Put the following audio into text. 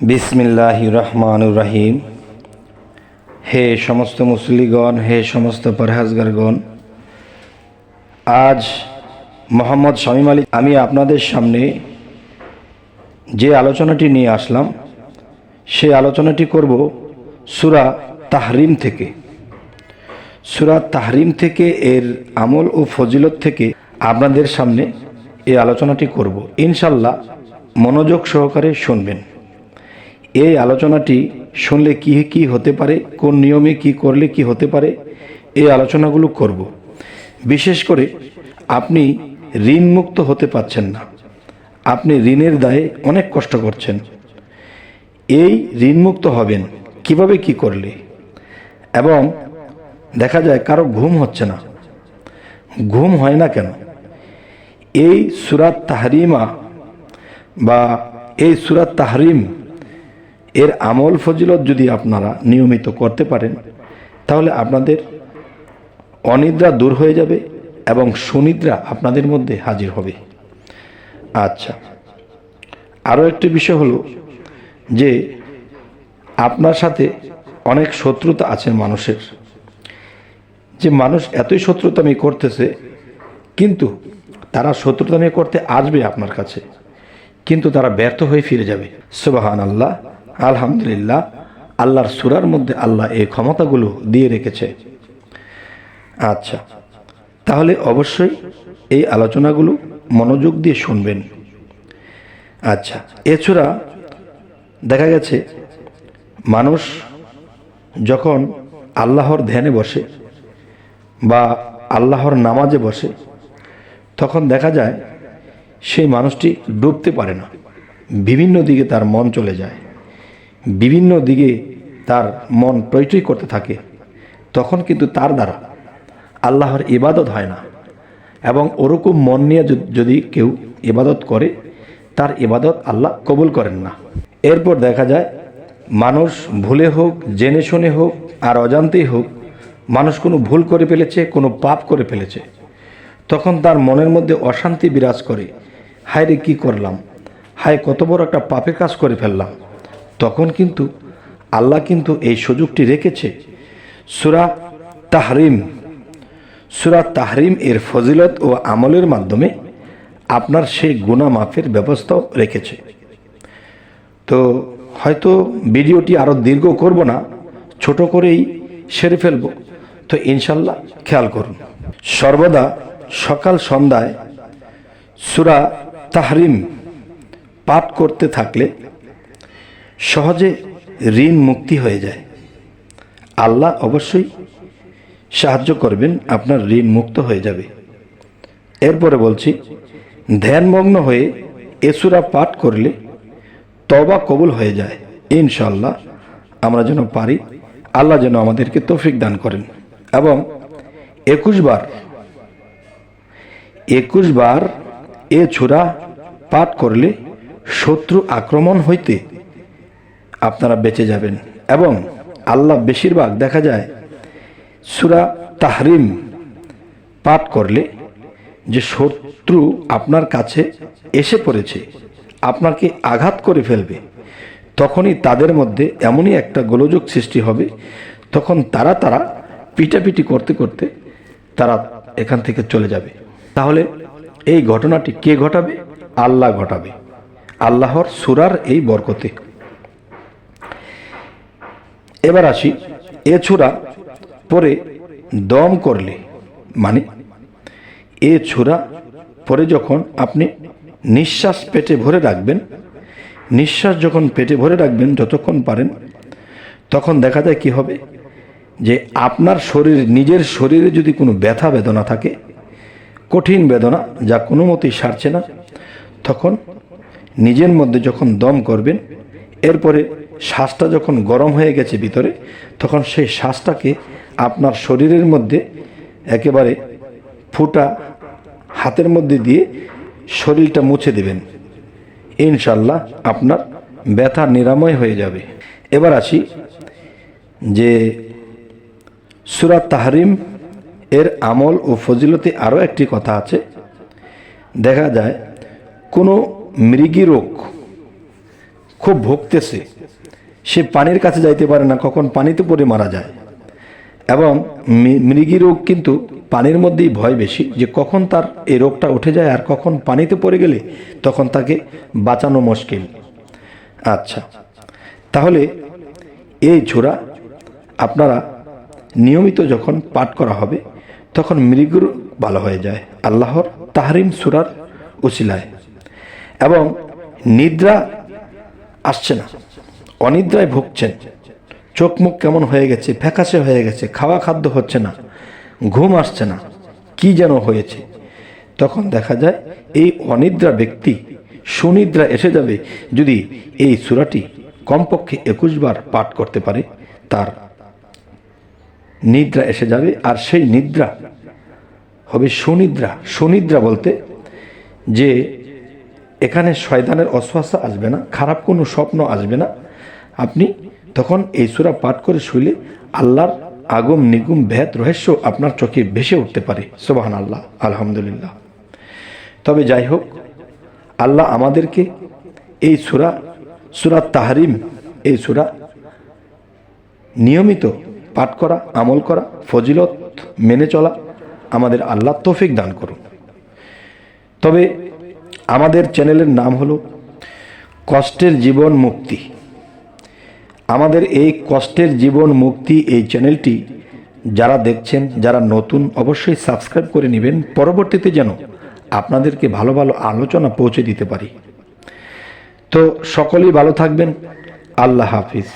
বিসমিল্লাহ রহমানুর রাহিম। হে সমস্ত মুসলিগণ, হে সমস্ত পরহাজগারগণ, আজ মোহাম্মদ শামীম আলী, আমি আপনাদের সামনে যে আলোচনাটি নিয়ে আসলাম, সেই আলোচনাটি করব সুরা তাহরিম থেকে। সুরা তাহরিম থেকে এর আমল ও ফজিলত থেকে আপনাদের সামনে এই আলোচনাটি করব। ইনশাল্লাহ মনোযোগ সহকারে শুনবেন। এই আলোচনাটি শুনলে কি কি হতে পারে, কোন নিয়মে কি করলে কি হতে পারে, এই আলোচনাগুলো করব। বিশেষ করে আপনি ঋণমুক্ত হতে পারছেন না। আপনি ঋণের দায়ে অনেক কষ্ট করছেন। এই ঋণমুক্ত হবেন কীভাবে কি করলে? এবং দেখা যায় কারও ঘুম হচ্ছে না। ঘুম হয় না কেন? এই সুরাত তাহরিমা বা এই সুরাত তাহরিম এর আমল ফজিলত যদি আপনারা নিয়মিত করতে পারেন, তাহলে আপনাদের অনিদ্রা দূর হয়ে যাবে এবং সুনিদ্রা আপনাদের মধ্যে হাজির হবে। আচ্ছা আরও একটি বিষয় হলো যে আপনার সাথে অনেক শত্রুতা আছে মানুষের। যে মানুষ এতই শত্রুতা শত্রুতামি করতেছে, কিন্তু তারা শত্রুতামি করতে আসবে আপনার কাছে, কিন্তু তারা ব্যর্থ হয়ে ফিরে যাবে। সুবাহান আল্লাহ আলহামদুলিল্লাহ, আল্লাহর সুরার মধ্যে আল্লাহ এই ক্ষমতাগুলো দিয়ে রেখেছে। আচ্ছা তাহলে অবশ্যই এই আলোচনাগুলো মনোযোগ দিয়ে শুনবেন। আচ্ছা এছাড়া দেখা গেছে, মানুষ যখন আল্লাহর ধ্যানে বসে বা আল্লাহর নামাজে বসে, তখন দেখা যায় সেই মানুষটি ডুবতে পারে না। বিভিন্ন দিকে তার মন চলে যায়। বিভিন্ন দিকে তার মন টইটই করতে থাকে, তখন কিন্তু তার দ্বারা আল্লাহর ইবাদত হয় না। এবং ওরকম মন নিয়ে যদি কেউ ইবাদত করে, তার ইবাদত আল্লাহ কবুল করেন না। এরপর দেখা যায়, মানুষ ভুলে হোক, জেনে শুনে হোক, আর অজান্তেই হোক, মানুষ কোনো ভুল করে ফেলেছে, কোনো পাপ করে ফেলেছে। তখন তার মনের মধ্যে অশান্তি বিরাজ করে হায় রে কী করলাম? হায়, কত বড় একটা পাপের কাজ করে ফেললাম। তখন কিন্তু আল্লাহ কিন্তু এই সুযোগটি রেখেছে। সুরা তাহরিম। সুরা তাহরিম এর ফজিলত ও আমলের মাধ্যমে আপনার সেই গুণা মাফের ব্যবস্থাও রেখেছে। তো হয়তো ভিডিওটি আরও দীর্ঘ করব না, ছোট করেই সেরে ফেলব। তো ইনশাল্লাহ খেয়াল করুন। সর্বদা সকাল সন্ধ্যায় সুরা তাহরিম পাঠ করতে থাকলে সহজে ঋণ মুক্তি হয়ে যায়। আল্লাহ অবশ্যই সাহায্য করবেন, আপনার ঋণ মুক্ত হয়ে যাবে। এরপরে বলছি, ধ্যানমগ্ন হয়ে এসুরা পাঠ করলে তবা কবুল হয়ে যায়। ইনশাল্লাহ আমরা যেন পারি, আল্লাহ যেন আমাদেরকে তৌফিক দান করেন। এবং একুশ বার একুশ বার এ ছোড়া পাঠ করলে শত্রু আক্রমণ হইতে আপনারা বেঁচে যাবেন। এবং আল্লাহ বেশিরভাগ, দেখা যায়, সুরা তাহরিম পাঠ করলে যে শত্রু আপনার কাছে এসে পড়েছে, আপনাকে আঘাত করে ফেলবে, তখনই তাদের মধ্যে এমনই একটা গোলযোগ সৃষ্টি হবে, তখন তারা তারা পিটাপিটি করতে করতে তারা এখান থেকে চলে যাবে। তাহলে এই ঘটনাটি কে ঘটাবে? আল্লাহ ঘটাবে। আল্লাহর সুরার এই বরকতে। এবার আসি, এ ছোড়া পরে দম করলে মানে এ ছোড়া পরে যখন আপনি নিঃশ্বাস পেটে ভরে রাখবেন, নিঃশ্বাস যখন পেটে ভরে রাখবেন যতক্ষণ পারেন, তখন দেখা যায় কি হবে? যে আপনার শরীর, নিজের শরীরে যদি কোনো ব্যথা বেদনা থাকে, কঠিন বেদনা যা কোনো মতেই সারছে না, তখন নিজের মধ্যে যখন দম করবেন, এরপরে শ্বাসটা যখন গরম হয়ে গেছে ভিতরে, তখন সেই শ্বাসটাকে আপনার শরীরের মধ্যে একেবারে ফুটা হাতের মধ্যে দিয়ে শরীরটা মুছে দেবেন। ইনশাল্লাহ আপনার ব্যথা নিরাময় হয়ে যাবে। এবার আসি যে সুরাত তাহরিম এর আমল ও ফজিলতে আরও একটি কথা আছে। দেখা যায়, কোনো মৃগী রোগ খুব ভুগতেছে। সে পানির কাছে যাইতে পারে না, কখন পানিতে পড়ে মারা যায়। এবং মৃগী রোগ কিন্তু পানির মধ্যেই ভয় বেশি, যে কখন তার এই রোগটা উঠে যায় আর কখন পানিতে পড়ে গেলে তখন তাকে বাঁচানো মুশকিল। আচ্ছা তাহলে এই ছোড়া আপনারা নিয়মিত যখন পাঠ করা হবে, তখন মৃগুর ভালো হয়ে যায়, আল্লাহর তাহরিম সুরার উচিলায় এবং নিদ্রা আসছে না। অনিদ্রায় ভুগছেন। চোখ মুখ কেমন হয়ে গেছে, ফ্যাকাশে হয়ে গেছে, খাওয়া খাদ্য হচ্ছে না, ঘুম আসছে না, কি যেন হয়েছে। তখন দেখা যায় এই অনিদ্রা ব্যক্তি সুনিদ্রা এসে যাবে যদি এই সূরাটি কমপক্ষে একুশ বার পাঠ করতে পারে, তার নিদ্রা এসে যাবে আর সেই নিদ্রা হবে সুনিদ্রা। সুনিদ্রা বলতে যে এখানে শয়তানের অশ্বাসা আসবে না, খারাপ কোনো স্বপ্ন আসবে না আপনি তখন এই সুরা পাঠ করে শুইলে আল্লাহর আগম নিগুম ভেদ রহস্য আপনার চোখে ভেসে উঠতে পারে। সোবাহান আল্লাহ আলহামদুলিল্লাহ। তবে যাই হোক, আল্লাহ আমাদেরকে এই সুরা সুরা তাহারিম, এই সুরা নিয়মিত পাঠ করা, আমল করা, ফজিলত মেনে চলা আমাদের আল্লাহ তৌফিক দান করুন। তবে আমাদের চ্যানেলের নাম হলো কষ্টের জীবন মুক্তি। আমাদের এই কষ্টের জীবন মুক্তি এই চ্যানেলটি যারা দেখছেন, যারা নতুন, অবশ্যই সাবস্ক্রাইব করে নেবেন। পরবর্তীতে যেন আপনাদেরকে ভালো ভালো আলোচনা পৌঁছে দিতে পারি। তো সকলেই ভালো থাকবেন। আল্লাহ হাফিজ।